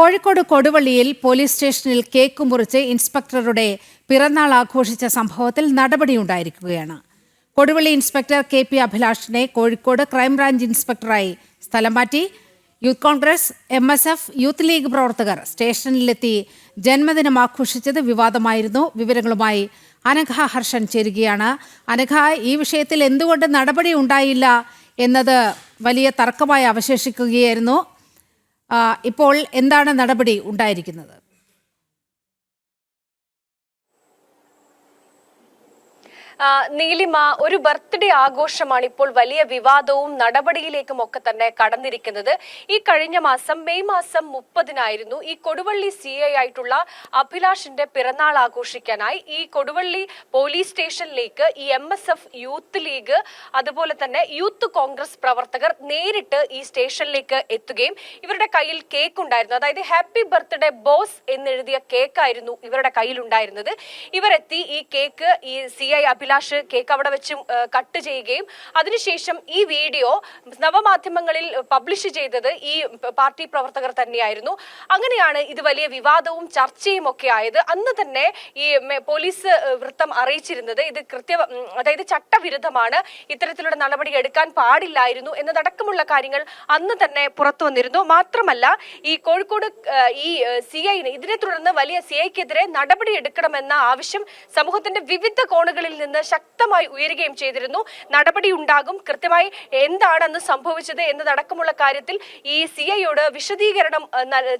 കോഴിക്കോട് കൊടുവള്ളിയിൽ പോലീസ് സ്റ്റേഷനിൽ കേക്ക് മുറിച്ച് ഇൻസ്പെക്ടറുടെ പിറന്നാൾ ആഘോഷിച്ച സംഭവത്തിൽ നടപടിയുണ്ടായിരിക്കുകയാണ്. കൊടുവള്ളി ഇൻസ്പെക്ടർ കെ പി അഭിലാഷിനെ കോഴിക്കോട് ക്രൈംബ്രാഞ്ച് ഇൻസ്പെക്ടറായി സ്ഥലം മാറ്റി. Youth congress M S F youth league പ്രവർത്തകർ സ്റ്റേഷനിലെത്തി ജന്മദിനം ആഘോഷിച്ചത് വിവാദമായിരുന്നു. വിവരങ്ങളുമായി അനഘ ഹർഷൻ ചേരുകയാണ്. അനഘ ഈ വിഷയത്തിൽ എന്തുകൊണ്ട് നടപടി ഉണ്ടായില്ല എന്നത് വലിയ തർക്കമായി അവശേഷിക്കുകയായിരുന്നു. ഇപ്പോൾ എന്താണ് നടപടി ഉണ്ടായിരിക്കുന്നത്? നീലിമ ഒരു ബർത്ത്ഡേ ആഘോഷമാണ് ഇപ്പോൾ വലിയ വിവാദവും നടപടിയിലേക്കും ഒക്കെ തന്നെ കടന്നിരിക്കുന്നത്. ഈ കഴിഞ്ഞ മാസം മെയ് മാസം മുപ്പതിനായിരുന്നു ഈ കൊടുവള്ളി സി ഐ ആയിട്ടുള്ള അഭിലാഷിന്റെ പിറന്നാൾ ആഘോഷിക്കാനായി ഈ കൊടുവള്ളി പോലീസ് സ്റ്റേഷനിലേക്ക് ഈ M S F youth league അതുപോലെ തന്നെ യൂത്ത് കോൺഗ്രസ് പ്രവർത്തകർ നേരിട്ട് ഈ സ്റ്റേഷനിലേക്ക് എത്തുകയും ഇവരുടെ കയ്യിൽ കേക്ക് ഉണ്ടായിരുന്നു. അതായത് ഹാപ്പി ബർത്ത്ഡേ ബോസ് എന്നെഴുതിയ കേക്കായിരുന്നു ഇവരുടെ കയ്യിൽ ഉണ്ടായിരുന്നത് ഇവരെത്തി ഈ കേക്ക് ഈ സി ഐ അഭിലാഷ് കേക്ക് അവിടെ വെച്ച് കട്ട് ചെയ്യുകയും അതിനുശേഷം ഈ വീഡിയോ നവമാധ്യമങ്ങളിൽ പബ്ലിഷ് ചെയ്തത് ഈ പാർട്ടി പ്രവർത്തകർ തന്നെയായിരുന്നു. അങ്ങനെയാണ് ഇത് വലിയ വിവാദവും ചർച്ചയും ഒക്കെ ആയത്. അന്ന് തന്നെ ഈ പോലീസ് വൃത്തം അറിയിച്ചിരുന്നത് ഇത് കൃത്യ അതായത് ചട്ടവിരുദ്ധമാണ്. ഇത്തരത്തിലുള്ള നടപടി എടുക്കാൻ പാടില്ലായിരുന്നു എന്നതടക്കമുള്ള കാര്യങ്ങൾ അന്ന് തന്നെ പുറത്തു വന്നിരുന്നു. മാത്രമല്ല ഈ കോഴിക്കോട് ഈ സി ഐന് ഇതിനെ തുടർന്ന് വലിയ സി ഐക്കെതിരെ നടപടി എടുക്കണമെന്ന ആവശ്യം സമൂഹത്തിന്റെ വിവിധ കോണുകളിൽ നിന്ന് ശക്തമായി ഉയരുകയും ചെയ്തിരുന്നു. നടപടി ഉണ്ടാകും കൃത്യമായി എന്താണ് അന്ന് സംഭവിച്ചത് എന്നതടക്കമുള്ള കാര്യത്തിൽ ഈ സി ഐയോട് വിശദീകരണം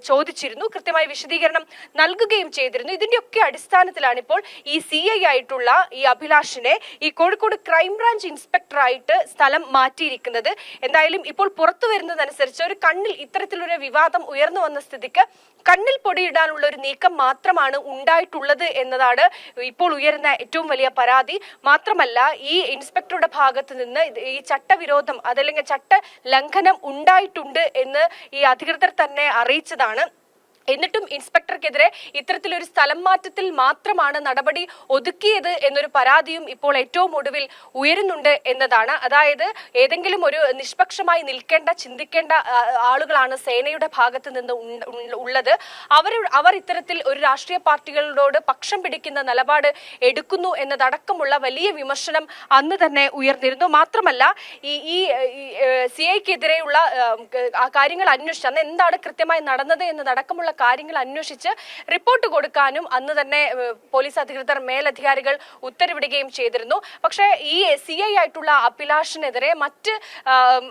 ചോദിച്ചിരുന്നു. കൃത്യമായി വിശദീകരണം നൽകുകയും ചെയ്തിരുന്നു. ഇതിന്റെയൊക്കെ അടിസ്ഥാനത്തിലാണ് ഇപ്പോൾ ഈ സി ഐ ആയിട്ടുള്ള ഈ അഭിലാഷിനെ ഈ കോഴിക്കോട് ക്രൈംബ്രാഞ്ച് ഇൻസ്പെക്ടറായിട്ട് സ്ഥലം മാറ്റിയിരിക്കുന്നത്. എന്തായാലും ഇപ്പോൾ പുറത്തു വരുന്നതനുസരിച്ച് ഒരു കണ്ണിൽ ഇത്തരത്തിലൊരു വിവാദം ഉയർന്നു വന്ന സ്ഥിതിക്ക് കണ്ണിൽ പൊടിയിടാനുള്ള ഒരു നീക്കം മാത്രമാണ് ഉണ്ടായിട്ടുള്ളത് എന്നതാണ് ഇപ്പോൾ ഉയരുന്ന ഏറ്റവും വലിയ പരാതി. മാത്രമല്ല ഈ ഇൻസ്പെക്ടറുടെ ഭാഗത്ത് നിന്ന് ഈ ചട്ടവിരോധം അതല്ലെങ്കിൽ ചട്ട ലംഘനം ഉണ്ടായിട്ടുണ്ട് എന്ന് ഈ അധികൃതർ തന്നെ അറിയിച്ചതാണ്. എന്നിട്ടും ഇൻസ്പെക്ടർക്കെതിരെ ഇത്തരത്തിലൊരു സ്ഥലം മാറ്റത്തിൽ മാത്രമാണ് നടപടി ഒതുക്കിയത് എന്നൊരു പരാതിയും ഇപ്പോൾ ഏറ്റവും ഒടുവിൽ ഉയരുന്നുണ്ട് എന്നതാണ്. അതായത് ഏതെങ്കിലും ഒരു നിഷ്പക്ഷമായി നിൽക്കേണ്ട ചിന്തിക്കേണ്ട ആളുകളാണ് സേനയുടെ ഭാഗത്ത് നിന്ന് ഉള്ളത്. അവർ അവർ ഇത്തരത്തിൽ ഒരു രാഷ്ട്രീയ പാർട്ടികളോട് പക്ഷം പിടിക്കുന്ന നിലപാട് എടുക്കുന്നു എന്നതടക്കമുള്ള വലിയ വിമർശനം അന്ന് തന്നെ ഉയർന്നിരുന്നു. മാത്രമല്ല ഈ ഈ സി ഐക്കെതിരെയുള്ള കാര്യങ്ങൾ അന്വേഷിച്ച് അന്ന് എന്താണ് കൃത്യമായി നടന്നത് എന്നതടക്കമുള്ള കാര്യങ്ങൾ അന്വേഷിച്ച് റിപ്പോർട്ട് കൊടുക്കാനും അന്ന് തന്നെ പോലീസ് അധികൃതർ മേലധികാരികൾ ഉത്തരവിടുകയും ചെയ്തിരുന്നു. പക്ഷേ ഈ സി ഐ ആയിട്ടുള്ള അഭിലാഷിനെതിരെ മറ്റ്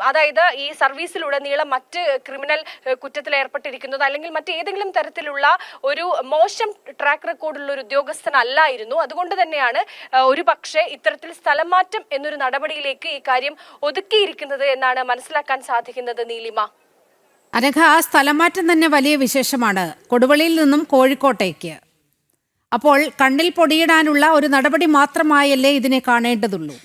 അതായത് ഈ സർവീസിലുടനീളം മറ്റ് ക്രിമിനൽ കുറ്റത്തിൽ ഏർപ്പെട്ടിരിക്കുന്നത് അല്ലെങ്കിൽ മറ്റേതെങ്കിലും തരത്തിലുള്ള ഒരു മോശം ട്രാക്ക് റെക്കോർഡുള്ള ഒരു ഉദ്യോഗസ്ഥനല്ലായിരുന്നു. അതുകൊണ്ട് തന്നെയാണ് ഒരു പക്ഷേ ഇത്തരത്തിൽ സ്ഥലം എന്നൊരു നടപടിയിലേക്ക് ഈ കാര്യം ഒതുക്കിയിരിക്കുന്നത് എന്നാണ് മനസ്സിലാക്കാൻ സാധിക്കുന്നത് നീലിമ. അനഘ ആ സ്ഥലമാറ്റം തന്നെ വലിയ വിശേഷമാണ്. കൊടുവള്ളിയിൽ നിന്നും കോഴിക്കോട്ടേക്ക്. അപ്പോൾ കണ്ണിൽ പൊടിയിടാനുള്ള ഒരു നടപടി മാത്രമായല്ലേ ഇതിനെ കാണേണ്ടതുള്ളൂ.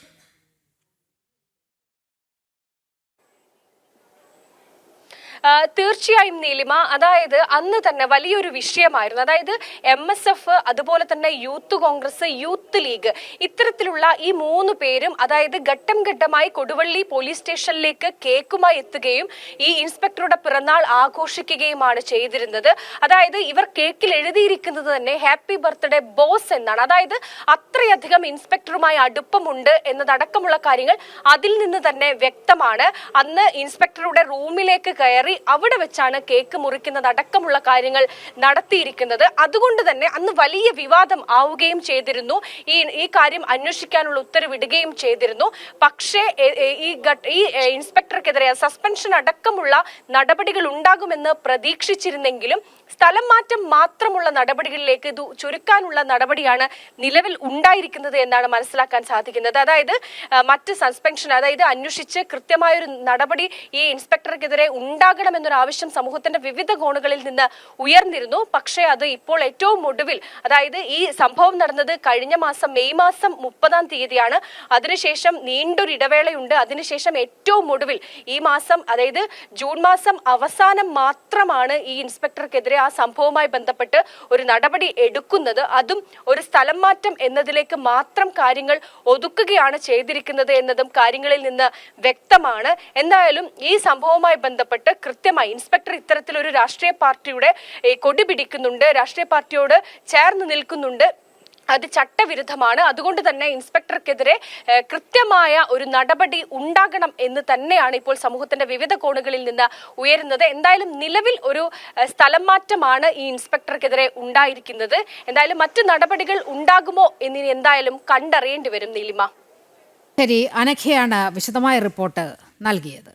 തീർച്ചയായും നീലിമ അതായത് അന്ന് തന്നെ വലിയൊരു വിഷയമായിരുന്നു. അതായത് എം എസ് എഫ് അതുപോലെ തന്നെ യൂത്ത് കോൺഗ്രസ് യൂത്ത് ലീഗ് ഇത്തരത്തിലുള്ള ഈ മൂന്ന് പേരും അതായത് ഘട്ടം ഘട്ടമായി കൊടുവള്ളി പോലീസ് സ്റ്റേഷനിലേക്ക് കേക്കുമായി എത്തുകയും ഈ ഇൻസ്പെക്ടറുടെ പിറന്നാൾ ആഘോഷിക്കുകയുമാണ് ചെയ്തിരുന്നത്. അതായത് ഇവർ കേക്കിൽ എഴുതിയിരിക്കുന്നത് തന്നെ ഹാപ്പി ബർത്ത്ഡേ ബോസ് എന്നാണ്. അതായത് അത്രയധികം ഇൻസ്പെക്ടറുമായി അടുപ്പമുണ്ട് എന്നതടക്കമുള്ള കാര്യങ്ങൾ അതിൽ നിന്ന് തന്നെ വ്യക്തമാണ്. അന്ന് ഇൻസ്പെക്ടറുടെ റൂമിലേക്ക് കയറി അവിടെ വെച്ചാണ് കേക്ക് മുറിക്കുന്നത്. അടക്കമുള്ള കാര്യങ്ങൾ നടത്തിയിരിക്കുന്നത്. അതുകൊണ്ട് തന്നെ അന്ന് വലിയ വിവാദം ആവുകയും ചെയ്തിരുന്നു. ഈ ഈ കാര്യം അന്വേഷിക്കാനുള്ള ഉത്തരവിടുകയും ചെയ്തിരുന്നു. പക്ഷേ ഈ ഈ ഇൻസ്പെക്ടർക്കെതിരെ സസ്പെൻഷൻ അടക്കമുള്ള നടപടികൾ ഉണ്ടാകുമെന്ന് പ്രതീക്ഷിച്ചിരുന്നെങ്കിലും സ്ഥലം മാറ്റം മാത്രമുള്ള നടപടികളിലേക്ക് ഇത് ചുരുക്കാനുള്ള നടപടിയാണ് നിലവിൽ ഉണ്ടായിരിക്കുന്നത് എന്നാണ് മനസ്സിലാക്കാൻ സാധിക്കുന്നത്. അതായത് മറ്റ് സസ്പെൻഷൻ അതായത് അന്വേഷിച്ച് കൃത്യമായൊരു നടപടി ഈ ഇൻസ്പെക്ടർക്കെതിരെ ഉണ്ടാകണമെന്നൊരു ആവശ്യം സമൂഹത്തിന്റെ വിവിധ കോണുകളിൽ നിന്ന് ഉയർന്നിരുന്നു. പക്ഷേ അത് ഇപ്പോൾ ഏറ്റവും ഒടുവിൽ അതായത് ഈ സംഭവം നടന്നത് കഴിഞ്ഞ മാസം മെയ് മാസം മുപ്പതാം തീയതിയാണ്. അതിനുശേഷം നീണ്ടൊരു ഇടവേളയുണ്ട്. അതിനുശേഷം ഏറ്റവും ഒടുവിൽ ഈ മാസം അതായത് ജൂൺ മാസം അവസാനം മാത്രമാണ് ഈ ഇൻസ്പെക്ടർക്കെതിരെ ആ സംഭവവുമായി ബന്ധപ്പെട്ട് ഒരു നടപടി എടുക്കുന്നത്. അതും ഒരു സ്ഥലം മാറ്റം എന്നതിലേക്ക് മാത്രം കാര്യങ്ങൾ ഒതുക്കുകയാണ് ചെയ്തിരിക്കുന്നത് എന്നതും കാര്യങ്ങളിൽ നിന്ന് വ്യക്തമാണ്. എന്തായാലും ഈ സംഭവവുമായി ബന്ധപ്പെട്ട് കൃത്യമായി ഇൻസ്പെക്ടർ ഇത്തരത്തിലൊരു രാഷ്ട്രീയ പാർട്ടിയുടെ കൊടി പിടിക്കുന്നുണ്ട്. രാഷ്ട്രീയ പാർട്ടിയോട് ചേർന്ന് നിൽക്കുന്നുണ്ട്. അത് ചട്ടവിരുദ്ധമാണ്. അതുകൊണ്ട് തന്നെ ഇൻസ്പെക്ടർക്കെതിരെ കൃത്യമായ ഒരു നടപടി ഉണ്ടാകണം എന്ന് തന്നെയാണ് ഇപ്പോൾ സമൂഹത്തിന്റെ വിവിധ കോണുകളിൽ നിന്ന് ഉയരുന്നത്. എന്തായാലും നിലവിൽ ഒരു സ്ഥലം മാറ്റമാണ് ഈ ഇൻസ്പെക്ടർക്കെതിരെ ഉണ്ടായിരിക്കുന്നത്. എന്തായാലും മറ്റ് നടപടികൾ ഉണ്ടാകുമോ എന്നിനി എന്തായാലും കണ്ടറിയേണ്ടി വരും നീലിമ. ശരി അനഖയാണ് വിശദമായ റിപ്പോർട്ട് നൽകിയത്.